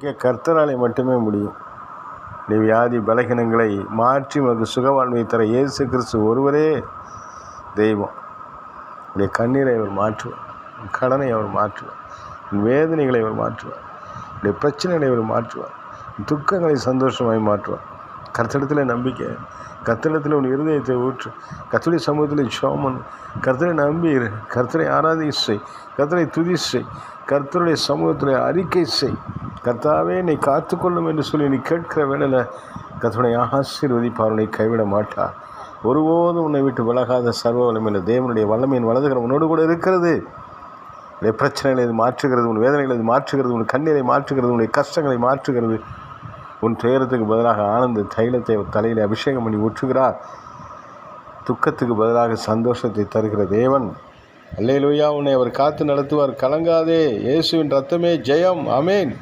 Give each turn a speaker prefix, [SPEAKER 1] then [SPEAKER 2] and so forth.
[SPEAKER 1] கர்த்தராலே மட்டுமே முடியும். நீ வியாதி பலகீனங்களை மாற்றி உனக்கு சுகவாழ்வை தர இயேசு கிறிஸ்து ஒருவரே தெய்வம். உடைய கண்ணீரை அவர் மாற்றுவார். உன் கடனை அவர் மாற்றுவார். உன் வேதனைகளை அவர் மாற்றுவார். உடைய பிரச்சனைகளை அவர் மாற்றுவார். துக்கங்களை சந்தோஷமாய் மாற்றுவார். கர்த்தடத்தில் நம்பிக்கை கர்த்தடத்தில் உன் இருதயத்தை ஊற்று. கர்த்தருடைய சமூகத்தில் சோமன் கர்த்தரை நம்பி கர்த்தரை ஆராதி செய். கர்த்தரை துதி செய். கர்த்தருடைய சமூகத்தில் அறிக்கை செய். கர்த்தாவே நீ காத்துக்கொள்ளும் என்று சொல்லி நீ கேட்கிற வேளையில் கர்த்தனை ஆசீர்வதிப்பார் உன்னை கைவிட மாட்டார் ஒருபோதும் உன்னை விட்டு விலகாத சர்வ வல்லமையில தேவனுடைய வல்லமையின் வலதுகிற உன்னோடு கூட இருக்கிறது. உன்னுடைய பிரச்சனைகளை இது மாற்றுகிறது உன் வேதனைகளை இது மாற்றுகிறது உன் கண்ணீரை மாற்றுகிறது உன்னுடைய கஷ்டங்களை மாற்றுகிறது. உன் துயரத்துக்கு பதிலாக ஆனந்த தைலத்தை தலையில் அபிஷேகம் பண்ணி ஊற்றுகிறார். துக்கத்துக்கு பதிலாக சந்தோஷத்தை தருகிற தேவன். அல்லேலூயா உன்னை அவர் காத்து நடத்துவார். கலங்காதே. இயேசுவின் ரத்தமே ஜெயம். அமேன்